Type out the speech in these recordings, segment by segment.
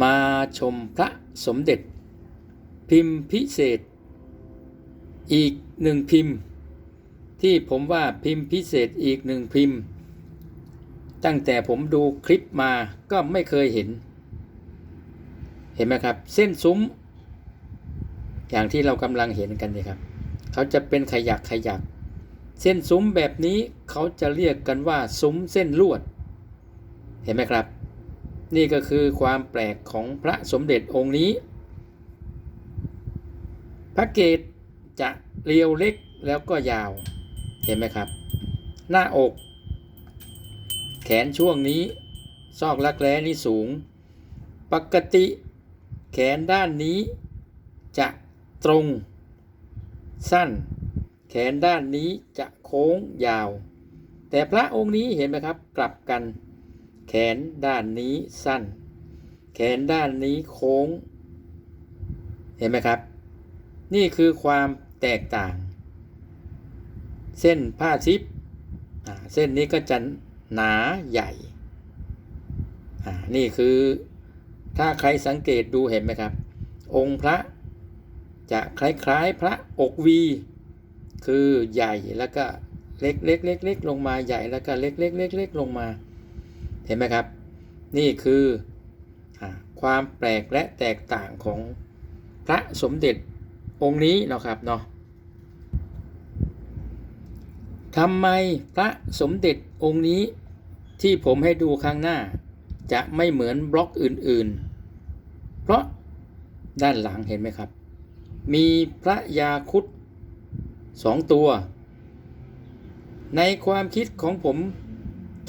มาชมพระสมเด็จ พิมพ์พิเศษ อีกหนึ่งพิมพ์ ที่ผมว่าพิมพ์พิเศษอีกหนึ่งพิมพ์ ตั้งแต่ผมดูคลิปมาก็ไม่เคยเห็น เห็นไหมครับ เส้นซุ้ม อย่างที่เรากำลังเห็นกันนี่ครับ เขาจะเป็นขยักขยัก เส้นซุ้มแบบนี้เขาจะเรียกกันว่าซุ้มเส้นลวด เห็นไหมครับ นี่ก็คือความแปลกของพระสมเด็จองค์นี้ พระเกตจะเรียวเล็กแล้วก็ยาว เห็นไหมครับ หน้าอก แขนช่วงนี้ ซอกรักแร้นี่สูง ปกติแขนด้านนี้จะตรง สั้น แขนด้านนี้จะโค้งยาว แต่พระองค์นี้เห็นไหมครับ กลับกัน แขนด้านนี้สั้น แขนด้านนี้โค้ง เห็นไหมครับ นี่คือความแตกต่าง เส้นผ้าซิปเส้นนี้ก็จะหนาใหญ่ นี่คือถ้าใครสังเกตดูเห็นไหมครับ องค์พระจะคล้ายๆพระอกวี คือใหญ่แล้วก็เล็กเล็กเล็กเล็กลงมาใหญ่แล้วก็เล็กเล็กเล็กเล็กลงมา เห็นไหมครับ นี่คือความแปลกและแตกต่างของพระสมเด็จองค์นี้นะครับเนาะทำไมพระสมเด็จองค์นี้ที่ผมให้ดูข้างหน้า จะไม่เหมือนบล็อกอื่นๆ เพราะด้านหลังเห็นไหมครับ มีพระยาคุดสองตัว ในความคิดของผม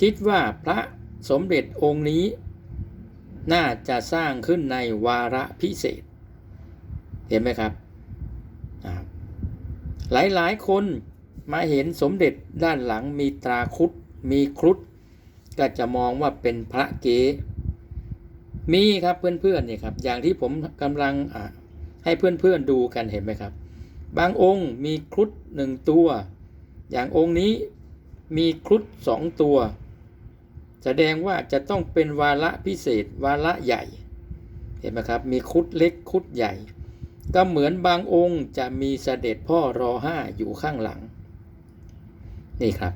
คิดว่าพระ สมเด็จองค์นี้ น่าจะสร้างขึ้นในวาระพิเศษ เห็นไหมครับ หลายหลายคนมาเห็นสมเด็จด้านหลังมีตราครุดมีครุฑก็จะมองว่าเป็นพระเก๋มีครับเพื่อนๆนี่ครับ อย่างที่ผมกำลังให้เพื่อนๆดูกันเห็นไหมครับ บางองค์มีครุฑหนึ่งตัว อย่างองค์นี้มีครุฑสองตัว แสดงว่าจะต้องเป็นวาระพิเศษ วาระใหญ่ เห็นไหมครับ มีครุฑเล็กครุฑใหญ่ ก็เหมือนบางองค์จะมีเสด็จพ่อรอห้าอยู่ข้างหลัง นี่ครับ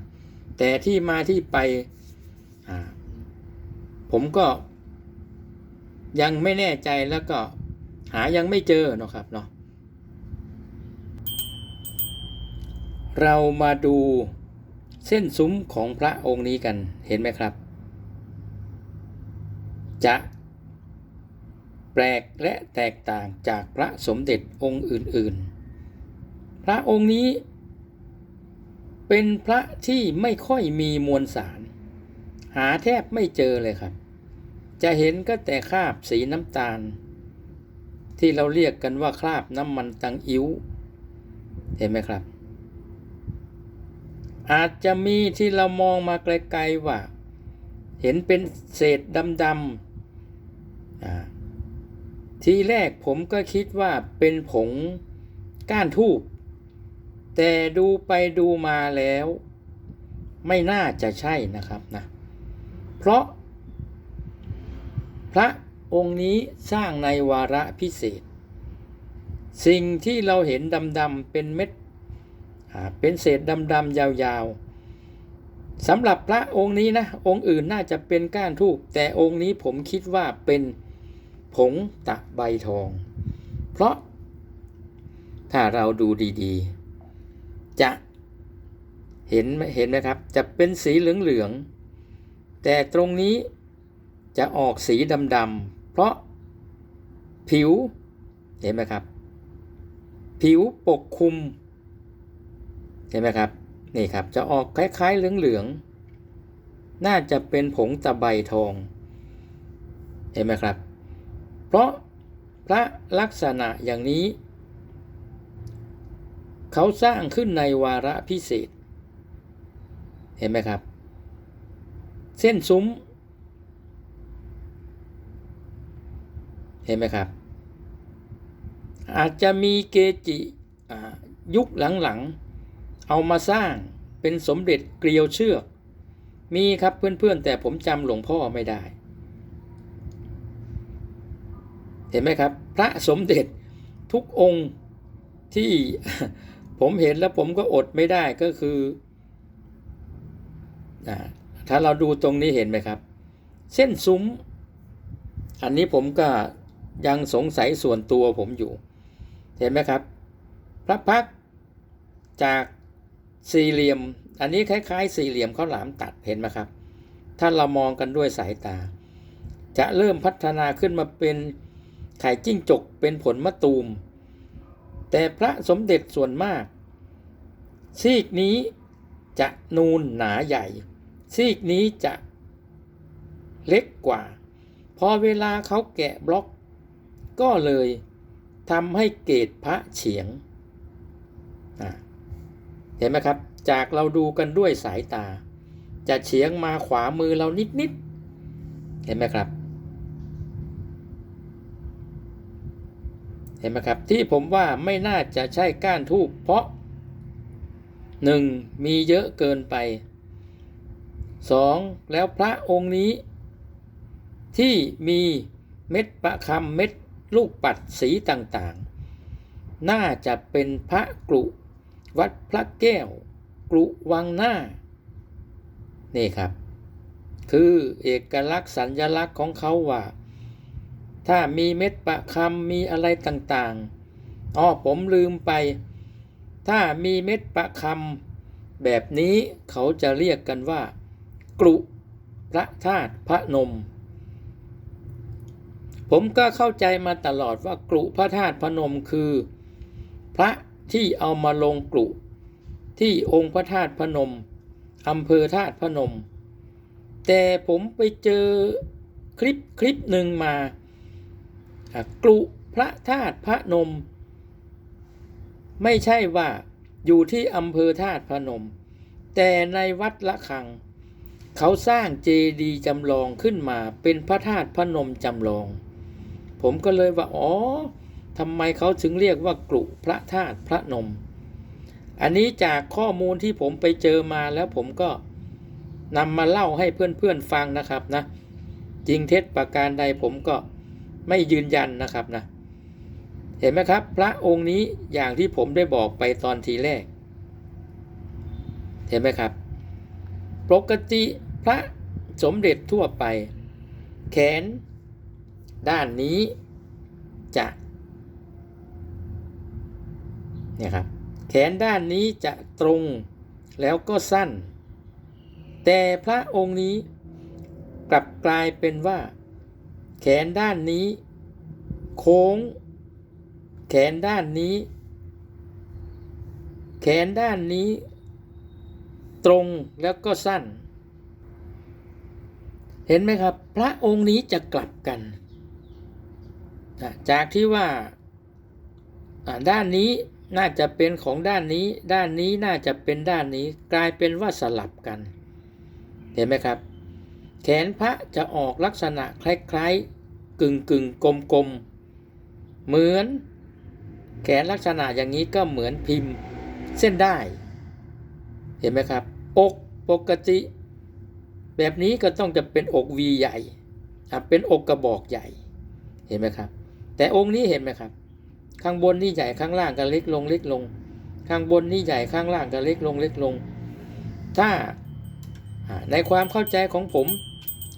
แต่ที่มาที่ไป ผมก็ยังไม่แน่ใจแล้วก็หายังไม่เจอเนาะครับเนาะเรามาดูเส้นซุ้มของพระองค์นี้กันเห็นไหมครับ จะแปลกและแตกต่างจากพระสมเด็จองค์อื่นๆ พระองค์นี้เป็นพระที่ไม่ค่อยมีมวลสาร หาแทบไม่เจอเลยครับ จะเห็นก็แต่คราบสีน้ำตาล ที่เราเรียกกันว่าคราบน้ำมันตังอิ้ว เห็นไหมครับ อาจจะมีที่เรามองมาไกลๆว่า เห็นเป็นเศษดำๆ ทีแรกผมก็คิดว่าเป็นผงก้านทูบแต่ดูไปดูมาแล้ว ไม่น่าจะใช่นะครับนะ เพราะ พระองค์นี้สร้างในวาระพิเศษ สิ่งที่เราเห็นดำๆเป็นเม็ดเป็นเศษดำๆยาวๆสำหรับพระองค์นี้นะ องค์อื่นน่าจะเป็นก้านทูบแต่องค์นี้ผมคิดว่าเป็น ผงตะใบทอง เพราะถ้าเราดูดีๆ จะเห็นเห็นไหมครับ จะเป็นสีเหลืองๆ แต่ตรงนี้จะออกสีดำๆ เพราะผิว เห็นไหมครับ ผิวปกคลุม เห็นไหมครับ นี่ครับ จะออกคล้ายๆ เหลืองๆ น่าจะเป็นผงตะไบทอง เห็นไหมครับ เพราะพระลักษณะอย่างนี้ เขาสร้างขึ้นในวาระพิเศษ เห็นไหมครับ เส้นซุ้ม เห็นไหมครับ อาจจะมีเกจิยุคหลังๆ เอามาสร้างเป็นสมเด็จเกลียวเชือก มีครับเพื่อนๆ แต่ผมจำหลวงพ่อไม่ได้ เห็นไหมครับ พระสมเด็จทุกองค์ที่ผมเห็นแล้วผมก็อดไม่ได้ก็คือถ้าเราดูตรงนี้เห็นไหมครับ เส้นซุ้ม อันนี้ผมก็ยังสงสัยส่วนตัวผมอยู่ เห็นไหมครับ พระพักจากสี่เหลี่ยม อันนี้คล้ายๆ สี่เหลี่ยมข้าวหลามตัดเห็นไหมครับ ถ้าเรามองกันด้วยสายตา จะเริ่มพัฒนาขึ้นมาเป็น ไข่จิ้งจกเป็นผลมะตูม แต่พระสมเด็จส่วนมาก ซีกนี้จะนูนหนาใหญ่ ซีกนี้จะเล็กกว่า พอเวลาเขาแกะบล็อก ก็เลยทำให้เกตพระเฉียง เห็นไหมครับ จากเราดูกันด้วยสายตา จะเฉียงมาขวามือเรานิด ๆ เห็นไหมครับ เห็นไหมครับ ที่ผมว่าไม่น่าจะใช่ก้านทูบเพราะหนึ่งมีเยอะเกินไปสองแล้วพระองค์นี้ ที่มีเม็ดประคำเม็ดลูกปัดสีต่างๆ น่าจะเป็นพระกรุวัดพระแก้ว กรุวังหน้า นี่ครับ คือเอกลักษณ์สัญลักษณ์ของเขาว่า ถ้ามีเม็ดประคำมีอะไรต่างๆอ๋อผมลืมไป ถ้ามีเม็ดประคำแบบนี้เขาจะเรียกกันว่า กรุพระธาตุพระนม ผมก็เข้าใจมาตลอดว่ากรุพระธาตุพระนมคือ พระที่เอามาลงกรุที่องค์พระธาตุพระนมอำเภอธาตุพระนม แต่ผมไปเจอคลิปคลิปหนึ่งมา กรุพระธาตุพระนม ไม่ใช่ว่าอยู่ที่อำเภอธาตุพระนม แต่ในวัดละคัง เขาสร้างเจดีย์จำลองขึ้นมาเป็นพระธาตุพระนมจำลอง ผมก็เลยว่าอ๋อทำไมเขาถึงเรียกว่ากรุพระธาตุพระนม อันนี้จากข้อมูลที่ผมไปเจอมาแล้วผมก็นำมาเล่าให้เพื่อนๆฟังนะครับนะ จริงเท็จประการใดผมก็ ไม่ยืนยันนะครับนะ เห็นไหมครับ พระองค์นี้อย่างที่ผมได้บอกไปตอนทีแรก เห็นไหมครับ ปกติพระสมเด็จทั่วไป แขน ด้านนี้จะเนี่ยครับแขนด้านนี้จะตรงแล้วก็สั้น แต่พระองค์นี้กลับกลายเป็นว่า แขนด้านนี้ โค้ง แขนด้านนี้ แขนด้านนี้ ตรงแล้วก็สั้น เห็นไหมครับ พระองค์นี้จะกลับกัน จากที่ว่าด้านนี้น่าจะเป็นของด้านนี้ ด้านนี้น่าจะเป็นด้านนี้ กลายเป็นว่าสลับกัน เห็นไหมครับ แขนพระจะออกลักษณะคล้ายๆกึ่งกึ่งกลมกลมๆเหมือน แขนลักษณะอย่างนี้ก็เหมือนพิมพ์เส้นได้ เห็นไหมครับ อกปกติ แบบนี้ก็ต้องจะเป็นอกวีใหญ่เป็นอกกระบอกใหญ่ เห็นไหมครับ แต่องค์นี้เห็นไหมครับ ข้างบนนี่ใหญ่ข้างล่างก็เล็กลงเล็กลง ข้างบนนี่ใหญ่ข้างล่างก็เล็กลงเล็กลง ถ้า ในความเข้าใจของผม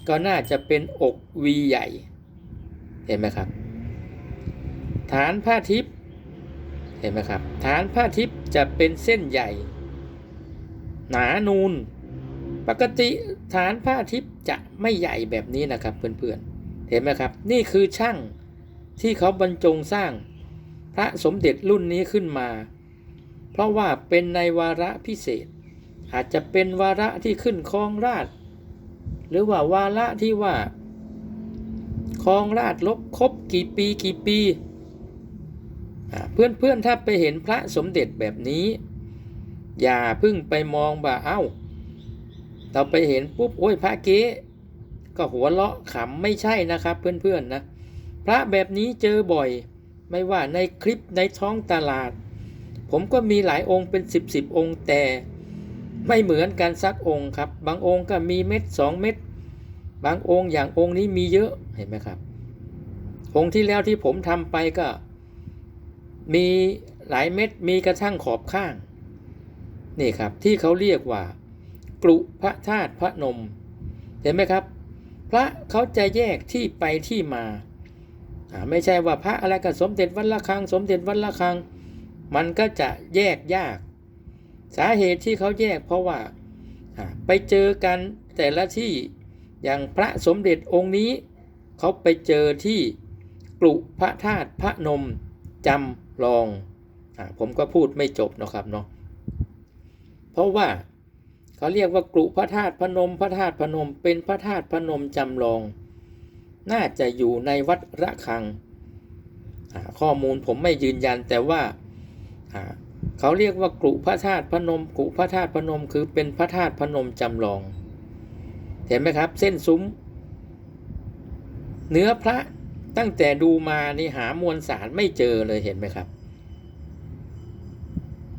ก็น่าจะเป็นอกวีใหญ่ เห็นไหมครับ ฐานผ้าทิพย์เห็นไหมครับ ฐานผ้าทิพย์จะเป็นเส้นใหญ่ หนานูน ปกติฐานผ้าทิพย์จะไม่ใหญ่แบบนี้นะครับเพื่อนๆ เห็นไหมครับ นี่คือช่างที่เขาบรรจงสร้างพระสมเด็จรุ่นนี้ขึ้นมา เพราะว่าเป็นในวาระพิเศษ อาจจะเป็นวาระที่ขึ้นครองราช หรือว่าวาระที่ว่าครองราชลบครบกี่ปีกี่ปีอ่าเพื่อนๆถ้าไปเห็นพระสมเด็จแบบนี้ อย่าพึ่งไปมองว่าเอ้า เราไปเห็นปุ๊บโอ้ยพระเก๊ก็หัวเราะขำไม่ใช่นะครับเพื่อนๆนะพระแบบนี้เจอบ่อย ไม่ว่าในคลิปในท้องตลาด ผมก็มีหลายองค์เป็นสิบสิบองค์แต่ ไม่เหมือนกันสักองค์ครับ บางองค์ก็มีเม็ดสองเม็ดบางองค์อย่างองค์นี้มีเยอะเห็นไหมครับ องค์ที่แล้วที่ผมทำไปก็ มีหลายเม็ดมีกระทั่งขอบข้างนี่ครับที่เขาเรียกว่า กรุพระธาตุพระนม เห็นไหมครับ พระเขาจะแยกที่ไปที่มาไม่ใช่ว่าพระอะไรก็สมเด็จวัดละคัง สมเด็จวัดละคัง มันก็จะแยกยาก สาเหตุที่เขาแยกเพราะว่าไปเจอกันแต่ละที่อย่างพระสมเด็จองค์นี้ เขาไปเจอที่กรุพระธาตุพระนมจำลองอผมก็พูดไม่จบนะครับเนาะเพราะว่าเขาเรียกว่ากรุพระธาตุพนมพระธาตุพนม เป็นพระธาตุพนมจำลอง น่าจะอยู่ในวัดระฆัง ข้อมูลผมไม่ยืนยันแต่ว่า เขาเรียกว่ากรุพระธาตุพนมกรุพระธาตุพนมคือเป็นพระธาตุพนมจำลอง เห็นไหมครับ เส้นซุ้ม เนื้อพระตั้งแต่ดูมานี่หามวลสารไม่เจอเลยเห็นไหมครับ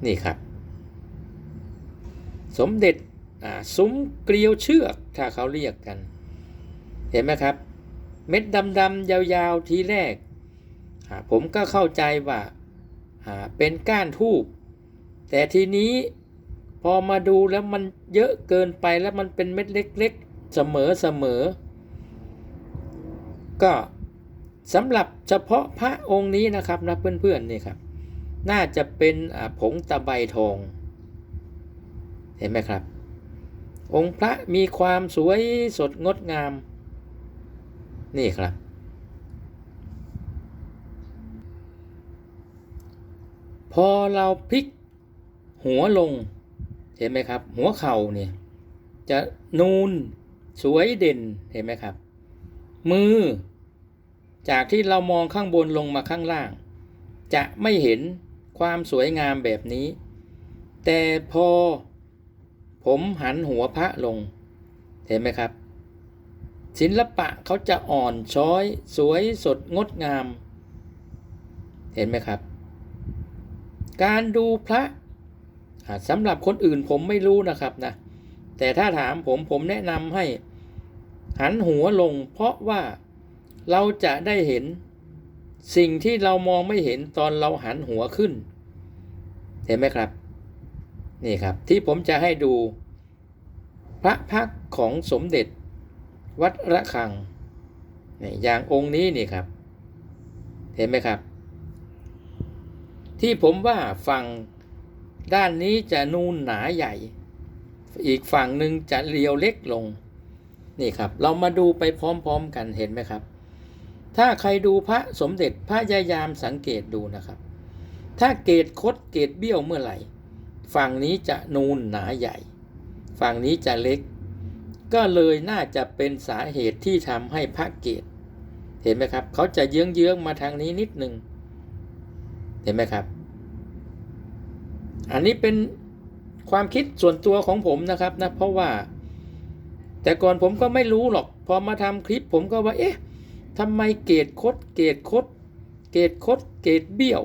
นี่ครับ สมเด็จซุ้มเกลียวเชือกถ้าเขาเรียกกัน เห็นไหมครับ เม็ดดำๆยาวๆทีแรก ผมก็เข้าใจว่าเป็นก้านทูบ แต่ทีนี้พอมาดูแล้วมันเยอะเกินไปแล้วมันเป็นเม็ดเล็ก ๆ เสมอเสมอ ก็สำหรับเฉพาะพระองค์นี้นะครับนะเพื่อนๆนี่ครับ น่าจะเป็นผงตะไบทอง เห็นไหมครับ องค์พระมีความสวยสดงดงาม นี่ครับ พอเราพลิก หัวลง เห็นไหมครับ หัวเข่าเนี่ย จะนูนสวยเด่นเห็นไหมครับ มือ จากที่เรามองข้างบนลงมาข้างล่าง จะไม่เห็นความสวยงามแบบนี้ แต่พอ ผมหันหัวพระลง เห็นไหมครับ ศิลปะเขาจะอ่อนช้อย สวยสดงดงาม เห็นไหมครับ การดูพระ สำหรับคนอื่นผมไม่รู้นะครับนะแต่ถ้าถามผมผมแนะนำให้หันหัวลง เพราะว่าเราจะได้เห็นสิ่งที่เรามองไม่เห็นตอนเราหันหัวขึ้น เห็นไหมครับ นี่ครับที่ผมจะให้ดู พระพักของสมเด็จ วัดระฆังนี่อย่างองค์นี้นี่ครับ เห็นไหมครับ ที่ผมว่าฝั่ง ด้านนี้จะนูนหนาใหญ่ อีกฝั่งหนึ่งจะเรียวเล็กลง นี่ครับ เรามาดูไปพร้อมๆกันเห็นไหมครับ ถ้าใครดูพระสมเด็จพระยายามสังเกตดูนะครับ ถ้าเกตคดเกตเบี้ยวเมื่อไหร่ ฝั่งนี้จะนูนหนาใหญ่ ฝั่งนี้จะเล็ก ก็เลยน่าจะเป็นสาเหตุที่ทำให้พระเกตเห็นไหมครับ เขาจะเยื้องๆมาทางนี้นิดนึง เห็นไหมครับ อันนี้เป็นความคิดส่วนตัวของผมนะครับนะเพราะว่า แต่ก่อนผมก็ไม่รู้หรอก พอมาทำคลิปผมก็ว่า เอ๊ะทำไมเกตคดเกตคดเกตคดเกตเบี้ยว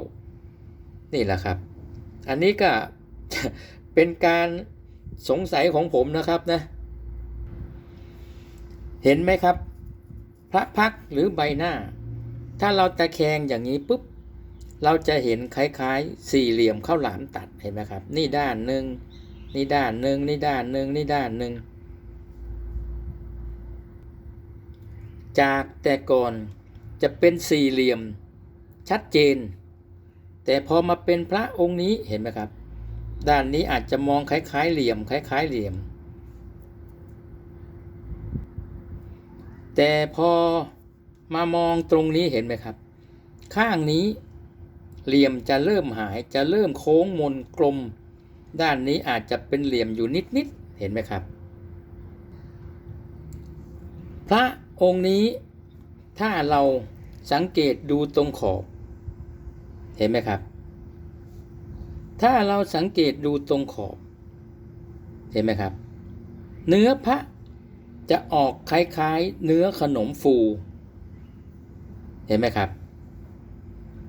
นี่แหละครับ อันนี้ก็เป็นการสงสัยของผมนะครับนะ เห็นไหมครับ พระพักหรือใบหน้า ถ้าเราตะแคงอย่างนี้ปุ๊บ เราจะเห็นคล้ายๆ สี่เหลี่ยมข้าวหลามตัดเห็นไหมครับ นี่ด้านหนึ่งนี่ด้านหนึ่งนี่ด้านหนึ่งนี่ด้านหนึ่งจากแต่ก่อนจะเป็นสี่เหลี่ยมชัดเจน แต่พอมาเป็นพระองค์นี้เห็นไหมครับ ด้านนี้อาจจะมองคล้ายๆเหลี่ยมคล้ายๆเหลี่ยม แต่พอมามองตรงนี้เห็นไหมครับ ข้างนี้ เหลี่ยมจะเริ่มหายจะเริ่มโค้งมนกลม ด้านนี้อาจจะเป็นเหลี่ยมอยู่นิดๆเห็นไหมครับ พระองค์นี้ถ้าเราสังเกตดูตรงขอบ เห็นไหมครับ ถ้าเราสังเกตดูตรงขอบ เห็นไหมครับ เนื้อพระจะออกคล้ายๆ เนื้อขนมฟู เห็นไหมครับ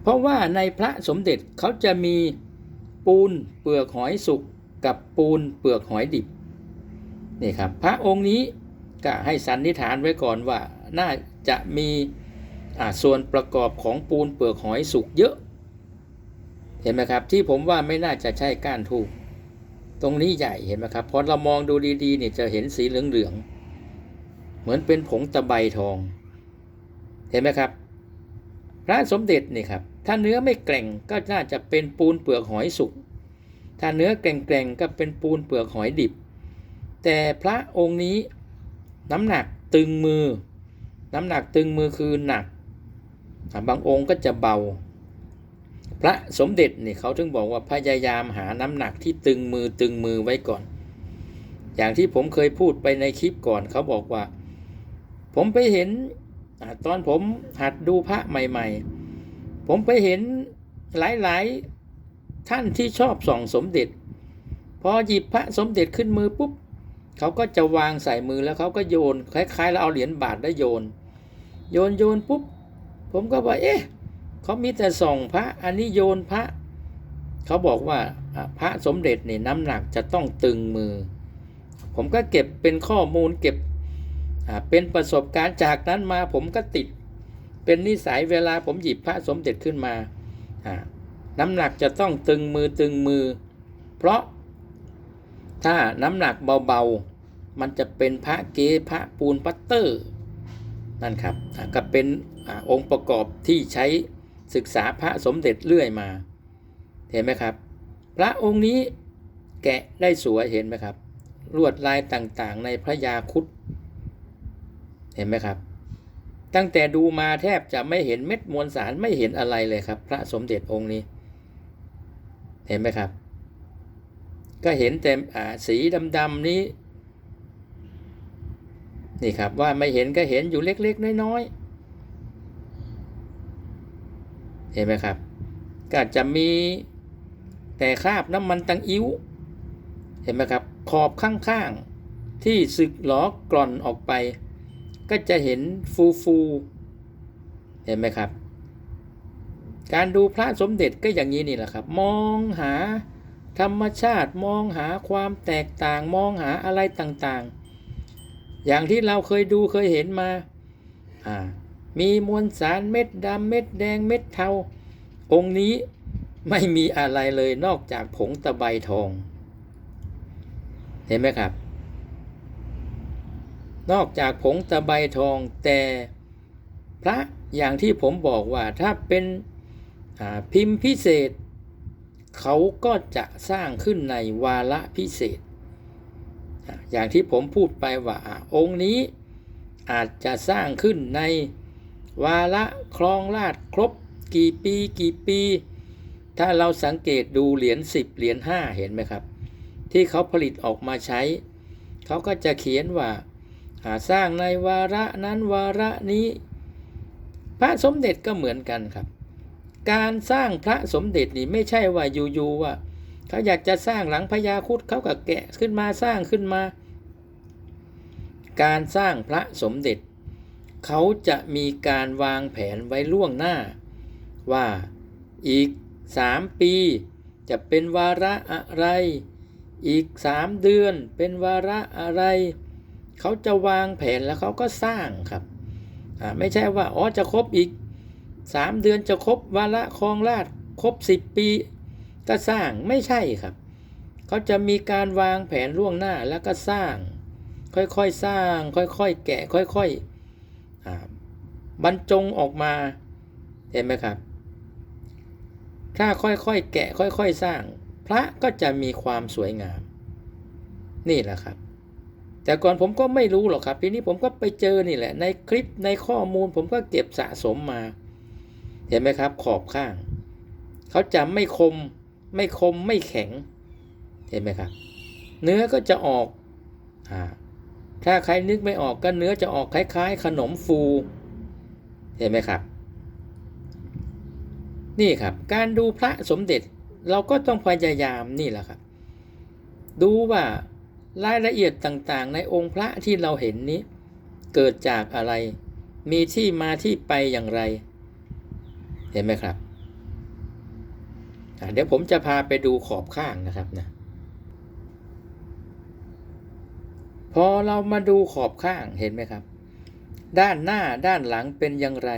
เพราะว่าในพระสมเด็จเขาจะมีปูนเปลือกหอยสุกกับปูนเปลือกหอยดิบนี่ครับพระองค์นี้ก็ให้สันนิษฐานไว้ก่อนว่าน่าจะมีอ่าส่วนประกอบของปูนเปลือกหอยสุกเยอะ เห็นไหมครับที่ผมว่าไม่น่าจะใช่ก้านทูบตรงนี้ใหญ่เห็นไหมครับพอเรามองดูดีๆเนี่ยจะเห็นสีเหลืองๆเหมือนเป็นผงตะไบทอง เห็นไหมครับ พระสมเด็จนี่ครับ ถ้าเนื้อไม่แกร่งก็น่าจะเป็นปูนเปลือกหอยสุก ถ้าเนื้อแกร่งๆก็เป็นปูนเปลือกหอยดิบ แต่พระองค์นี้น้ำหนักตึงมือ น้ำหนักตึงมือคือหนัก บางองค์ก็จะเบา พระสมเด็จนี่เขาถึงบอกว่าพยายามหาน้ำหนักที่ตึงมือตึงมือไว้ก่อน อย่างที่ผมเคยพูดไปในคลิปก่อนเขาบอกว่า ผมไปเห็นอตอนผมหัดดูพระใหม่ ๆ ผมไปเห็นหลายๆท่านที่ชอบส่องสมเด็จ พอหยิบพระสมเด็จขึ้นมือปุ๊บเขาก็จะวางใส่มือแล้วเขาก็โยนคล้ายๆเราเอาเหรียญบาทแล้วโยน โยนโยนปุ๊บผมก็ว่าเอ๊ะเขามีแต่ส่องพระอันนี้โยนพระ เขาบอกว่าพระสมเด็จนี่น้ำหนักจะต้องตึงมือ ผมก็เก็บเป็นข้อมูลเก็บเป็นประสบการณ์จากนั้นมาผมก็ติด เป็นนิสัยเวลาผมหยิบพระสมเด็จขึ้นมา น้ำหนักจะต้องตึงมือตึงมือ เพราะถ้าน้ำหนักเบาๆ มันจะเป็นพระเกพระปูนปัตเตอร์นั่นครับก็เป็นอองค์ประกอบที่ใช้ศึกษาพระสมเด็จเรื่อยมา เห็นไหมครับ พระองค์นี้แกะได้สวยเห็นไหมครับลวดลายต่างๆ ในพระยาคุดเห็นไหมครับ ตั้งแต่ดูมาแทบจะไม่เห็นเม็ดมวลสารไม่เห็นอะไรเลยครับ พระสมเด็จองค์นี้ เห็นไหมครับ ก็เห็นแต่สีดำๆนี้ นี่ครับว่าไม่เห็นก็เห็นอยู่เล็กๆน้อยๆ เห็นไหมครับ ก็จะมีแต่คราบน้ำมันตังอิ้ว เห็นไหมครับ ขอบข้างๆ ที่สึกหลอกร่อนออกไป ก็จะเห็นฟูฟูเห็นไหมครับ การดูพระสมเด็จก็อย่างนี้นี่แหละครับ มองหาธรรมชาติมองหาความแตกต่างมองหาอะไรต่างๆ อย่างที่เราเคยดูเคยเห็นมาอ่ามีมวลสารเม็ดดำเม็ดแดงเม็ดเทา องค์นี้ไม่มีอะไรเลยนอกจากผงตะไบทอง เห็นไหมครับ นอกจากผงตะไบทองแต่พระอย่างที่ผมบอกว่าถ้าเป็นพิมพ์พิเศษ เขาก็จะสร้างขึ้นในวาระพิเศษ อย่างที่ผมพูดไปว่าองค์นี้อาจจะสร้างขึ้นในวาระครองราชครบกี่ปีกี่ปี ถ้าเราสังเกตดูเหรียญ10 เหรียญ5 เห็นไหมครับ ที่เขาผลิตออกมาใช้ เขาก็จะเขียนว่า อ่าสร้างในวาระนั้นวาระนี้ พระสมเด็จก็เหมือนกันครับ การสร้างพระสมเด็จนี่ไม่ใช่ว่าอยู่ๆว่าเขาอยากจะสร้างหลังพญาคุดเขาก็แกะขึ้นมาสร้างขึ้นมา การสร้างพระสมเด็จ เขาจะมีการวางแผนไว้ล่วงหน้า ว่าอีกสามปีจะเป็นวาระอะไร อีกสามเดือนเป็นวาระอะไร เขาจะวางแผนแล้วเขาก็สร้างครับไม่ใช่ว่าอ๋อจะครบอีกสามเดือนจะครบวาระครองราชครบสิบปีก็สร้างไม่ใช่ครับ เขาจะมีการวางแผนล่วงหน้าแล้วก็สร้าง ค่อยๆสร้าง ค่อยๆแกะค่อยๆบรรจงออกมาเห็นไหมครับ ถ้าค่อยๆแกะค่อยๆสร้าง พระก็จะมีความสวยงาม นี่แหละครับ แต่ก่อนผมก็ไม่รู้หรอกครับทีนี้ผมก็ไปเจอนี่แหละ ในคลิปในข้อมูลผมก็เก็บสะสมมา เห็นไหมครับ ขอบข้าง เขาจะไม่คม ไม่คมไม่แข็ง เห็นไหมครับ เนื้อก็จะออกอาถ้าใครนึกไม่ออกก็เนื้อจะออกคล้าย ๆ ขนมฟู เห็นไหมครับ นี่ครับ การดูพระสมเด็จเราก็ต้องพยายามนี่แหละครับ ดูว่า รายละเอียดต่างๆ ในองค์พระที่เราเห็นนี้ เกิดจากอะไร มีที่มาที่ไปอย่างไร เห็นไหมครับ เดี๋ยวผมจะพาไปดูขอบข้างนะครับนะพอเรามาดูขอบข้างเห็นไหมครับ ด้านหน้าด้านหลังเป็นอย่างไร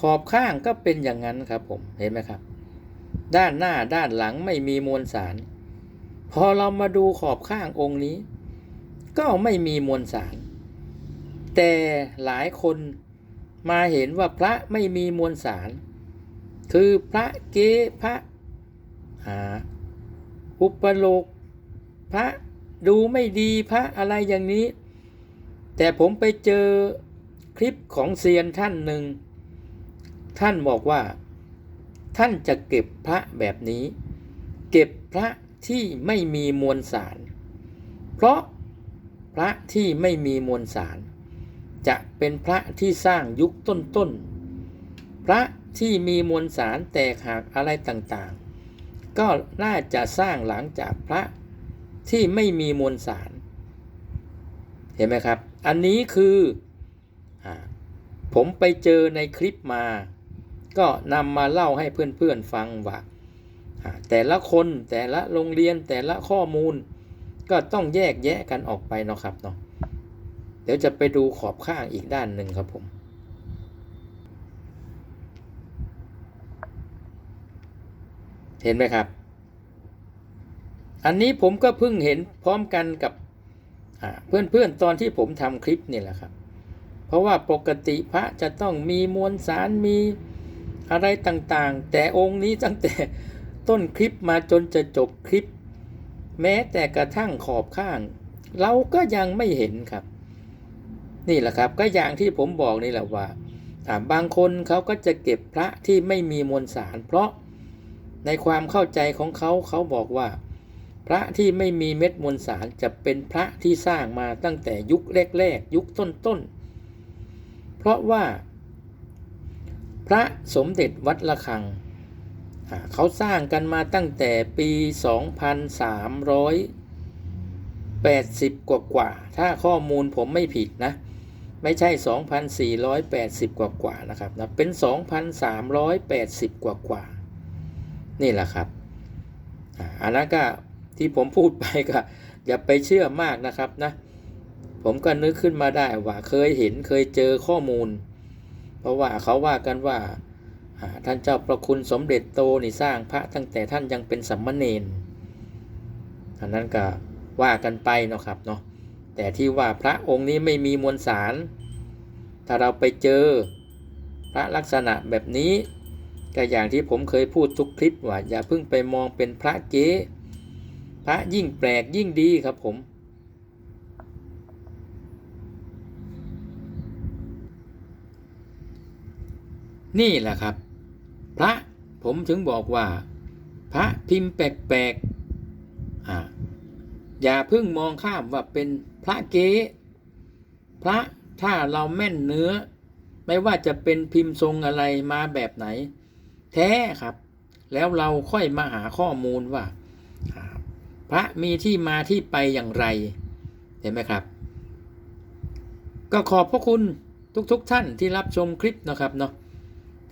ขอบข้างก็เป็นอย่างนั้นครับผมเห็นไหมครับ ด้านหน้าด้านหลังไม่มีมวลสาร พอเรามาดูขอบข้างองค์นี้ ก็ไม่มีมวลสาร แต่หลายคนมาเห็นว่าพระไม่มีมวลสาร คือพระเกพระอ่าอุปโลก พระดูไม่ดีพระอะไรอย่างนี้ แต่ผมไปเจอคลิปของเซียนท่านหนึ่ง ท่านบอกว่า ท่านจะเก็บพระแบบนี้ เก็บพระ ที่ไม่มีมวลสาร เพราะพระที่ไม่มีมวลสาร จะเป็นพระที่สร้างยุคต้นๆ พระที่มีมวลสารแตกหักอะไรต่างๆ ก็น่าจะสร้างหลังจากพระที่ไม่มีมวลสาร เห็นไหมครับ อันนี้คืออผมไปเจอในคลิปมา ก็นำมาเล่าให้เพื่อนๆฟังว่า แต่ละคนแต่ละโรงเรียนแต่ละข้อมูล ก็ต้องแยกแยะกันออกไปเนาะครับเนาะเดี๋ยวจะไปดูขอบข้างอีกด้านหนึ่งครับผมเห็นไหมครับ อันนี้ผมก็เพิ่งเห็นพร้อมกันกับเพื่อนๆตอนที่ผมทำคลิปนี่แหละครับ เพราะว่าปกติพระจะต้องมีมวลสารมีอะไรต่างๆ แต่องค์นี้ตั้งแต่ ต้นคลิปมาจนจะจบคลิป แม้แต่กระทั่งขอบข้าง เราก็ยังไม่เห็นครับ นี่แหละครับก็อย่างที่ผมบอกนี่แหละว่าบางคนเขาก็จะเก็บพระที่ไม่มีมวลสาร เพราะในความเข้าใจของเขาเขาบอกว่า พระที่ไม่มีเม็ดมวลสารจะเป็นพระที่สร้างมาตั้งแต่ยุคแรกๆยุคต้นๆเพราะว่า พระสมเด็จวัดระฆัง เขาสร้างกันมาตั้งแต่ปี 2,380 กว่ากว่า ถ้าข้อมูลผมไม่ผิดนะ ไม่ใช่ 2,480 กว่ากว่านะครับนะเป็น 2,380 กว่ากว่า นี่แหละครับอันนั้นก็ที่ผมพูดไปก็อย่าไปเชื่อมากนะครับนะ ผมก็นึกขึ้นมาได้ว่าเคยเห็นเคยเจอข้อมูล เพราะว่าเขาว่ากันว่า ท่านเจ้าประคุณสมเด็จโตนี่สร้างพระตั้งแต่ท่านยังเป็นสัมมเนนอันนั้นก็ว่ากันไปเนาะครับเนาะแต่ที่ว่าพระองค์นี้ไม่มีมวลสาร ถ้าเราไปเจอพระลักษณะแบบนี้ ก็อย่างที่ผมเคยพูดทุกคลิปว่าอย่าเพิ่งไปมองเป็นพระเก๊พระยิ่งแปลกยิ่งดีครับผมนี่แหละครับ พระผมถึงบอกว่า พระพิมพ์แปลกๆออย่าเพิ่งมองข้ามว่าเป็นพระเก๊พระถ้าเราแม่นเนื้อ ไม่ว่าจะเป็นพิมพ์ทรงอะไรมาแบบไหน แท้ครับ แล้วเราค่อยมาหาข้อมูลว่า พระมีที่มาที่ไปอย่างไร เห็นไหมครับ ก็ขอบพระคุณทุกๆทท่านที่รับชมคลิปนะครับเนาะ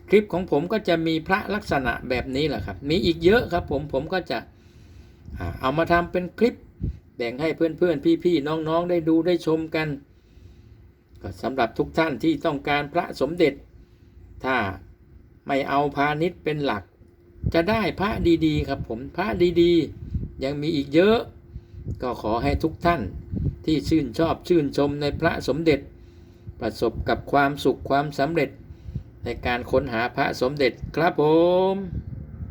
คลิปของผมก็จะมีพระลักษณะแบบนี้แหละครับ มีอีกเยอะครับผมผมก็จะเอามาทำเป็นคลิป แบ่งให้เพื่อนๆ พี่ๆ น้องๆ ได้ดูได้ชมกันก็สำหรับทุกท่านที่ต้องการพระสมเด็จ ถ้าไม่เอาพาณิชย์เป็นหลัก จะได้พระดีๆ ครับผมพระดีๆ ยังมีอีกเยอะ ก็ขอให้ทุกท่านที่ชื่นชอบชื่นชมในพระสมเด็จ ประสบกับความสุขความสำเร็จ ในการค้นหาพระสมเด็จครับผม